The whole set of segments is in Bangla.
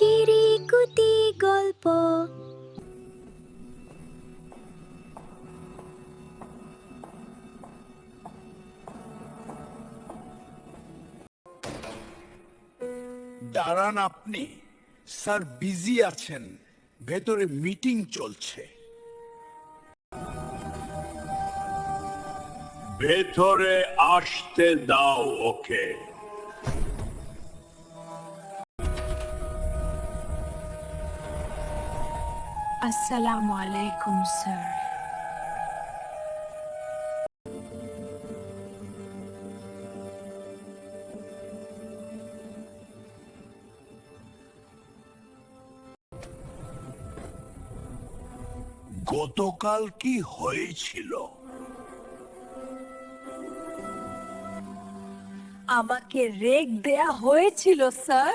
চিরিকুতি গল্প। দাঁড়ান আপনি স্যার বিজি আছেন ভেতরে মিটিং চলছে। ভেতরে আসতে দাও ওকে। আসসালামু আলাইকুম স্যার গতকাল কি হয়েছিল? আমাকে রেক দেয়া হয়েছিল স্যার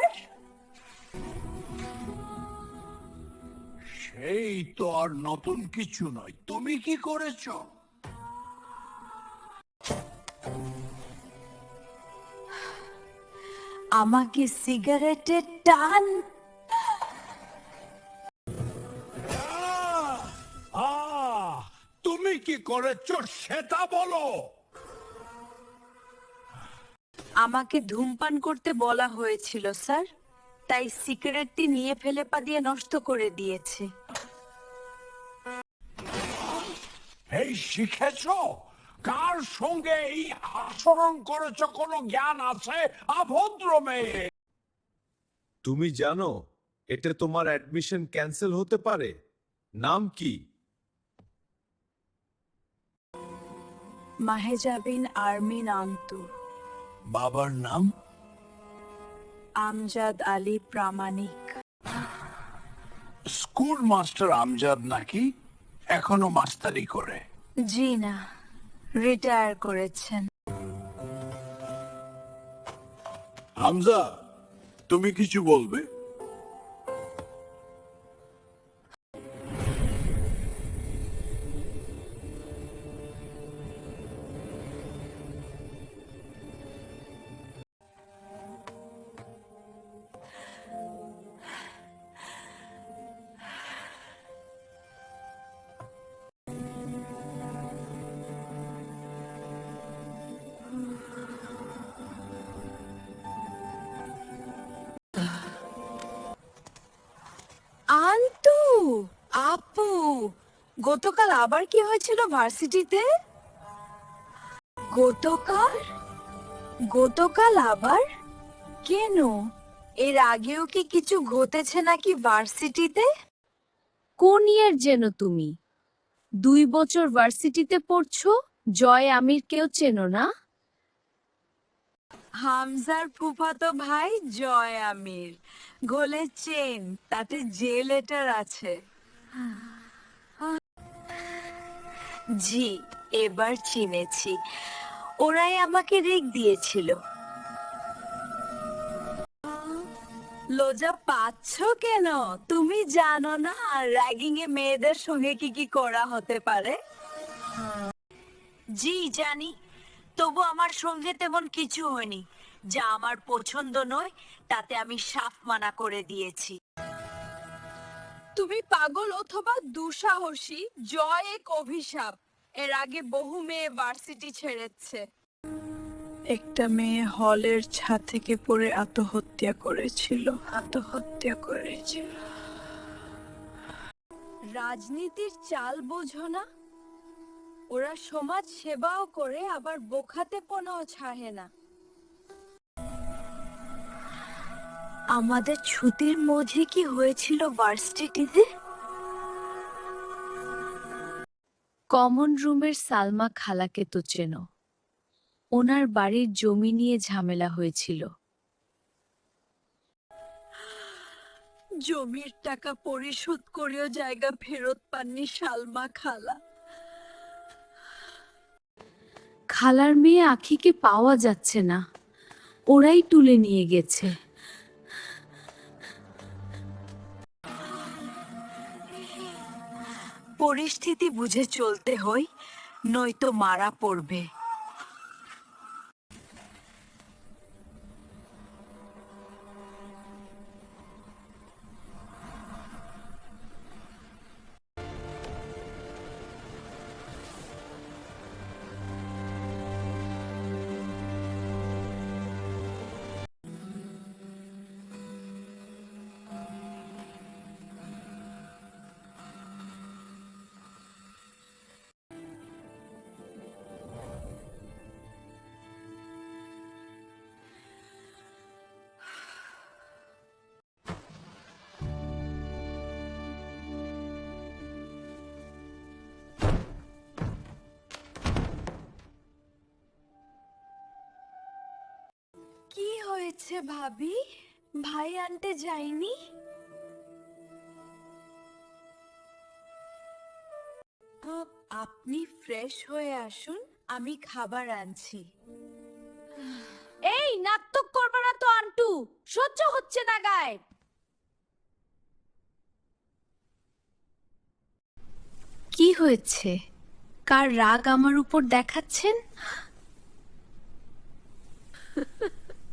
সেই তো আর নতুন কিছু নয়। তুমি কি করেছ? আমাকে সিগারেটের টান! তুমি কি করেছ সেটা বলো। আমাকে ধূমপান করতে বলা হয়েছিল স্যার। তাই সিগারেটটি নিয়ে ফেলে পা দিয়ে নষ্ট করে দিয়েছে। এই শিখেছো? কার সঙ্গে এই আচরণ করেছ? কোনো জ্ঞান আছে? অভদ্র মেয়ে। তুমি জানো এতে তোমার অ্যাডমিশন ক্যান্সেল হতে পারে। নাম কি? মাহেজাবিন আরমিন আন্তু। বাবার নাম? আমজাদ আলী প্রামাণিক। স্কুল মাস্টার আমজাদ নাকি? এখনও মাস্টারি করে। জি না রিটায়ার করেছেন। হামজা তুমি কিছু বলবে? গতকাল আবার কি হয়েছিল ভার্সিটিতে? গতকাল? গতকাল আবার? কেন? এর আগেও কি কিছু ঘটেছে নাকি ভার্সিটিতে? কোন ইয়ার যেন তুমি? দুই বছর ভার্সিটিতে পড়ছো? জয় আমির কেউ চেনো না? হামজার ফুফাতো ভাই জয় আমির। গোলে চেন তাতে যে লেটার আছে। জি, এবার চিনেছি। ওরাই আমাকে রেক দিয়েছিল। লজ্জা পাচ্ছ কেন? তুমি জানো না র্যাগিং এ মেয়েদের সঙ্গে কি কি করা হতে পারে? জি, জানি। তবু আমার সঙ্গে তেমন কিছু হয়নি। যা আমার পছন্দ নয়, তাতে আমি সাফ মানা করে দিয়েছি। তুমি পাগল অথবা দুঃসাহসী জয় এক অভিশাপ। এর আগে বহু মেয়ে ভার্সিটি ছেড়েছে। একটা মেয়ে হলের ছাদ থেকে পড়ে আত্মহত্যা করেছিল। আত্মহত্যা করেছিল। রাজনীতির চাল বোঝো না। ওরা সমাজ সেবাও করে আবার বোখাতে কোনো ছাহে না। আমাদের ছুটির মধ্যে কি হয়েছিল ভার্সিটিতে? কমন রুমের সালমা খালাকে তো চেনো। ওনার বাড়ির জমি নিয়ে ঝামেলা হয়েছিল। জমির টাকা পরিশোধ করেও জায়গা ফেরত পাননি সালমা খালা। খালার মেয়ে আখিকে পাওয়া যাচ্ছে না। ওরাই তুলে নিয়ে গেছে। পরিস্থিতি বুঝে চলতে হই নয়তো মারা পড়বে। হয়েছে ভাবি? ভাই আনতে যাইনি আ- আপনি ফ্রেশ হয়ে আসুন আমি খাবার আনছি। এই নাটক করবে না তো আন্টু সহ্য হচ্ছে না গায়ে। কি হয়েছে? কার রাগ আমার উপর দেখাচ্ছেন?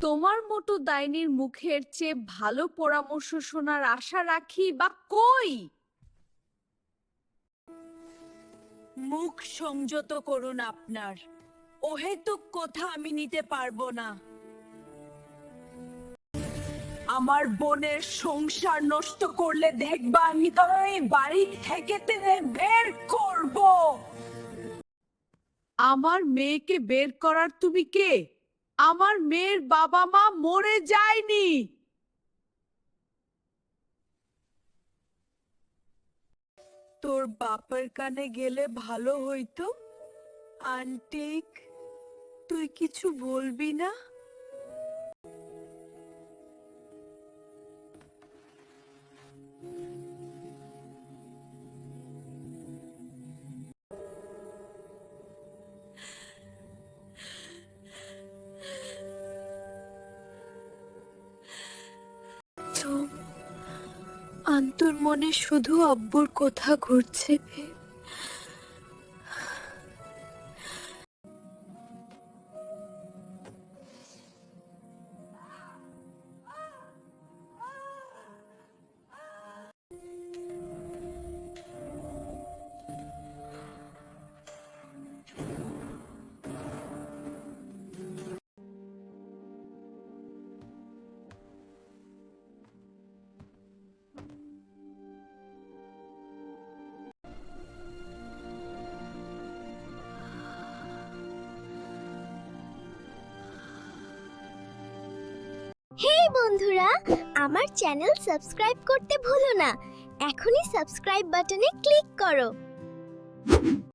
তোমার মতো দাইনির মুখের চেয়ে ভালো পরামর্শ শোনার আশা রাখি বা কই? মুখ সংযত করুন আপনার। অহেতুক কথা আমি নিতে পারব না। আমার বোনের সংসার নষ্ট করলে দেখবা আমি তো এই বাড়ি থেকে টেনে বের করব। আমার মেয়েকে বের করার তুমি কে? আমার মেয়ের বাবা মা মরে যায়নি। তোর বাপের কানে গেলে ভালো হইতো। আন্টিক, তুই কিছু বলবি না? আন্তর মনে শুধু আব্বুর কথা ঘুরছে বন্ধুরা আমার চ্যানেল সাবস্ক্রাইব করতে ভুলো না। এখনই সাবস্ক্রাইব বাটনে ক্লিক করো।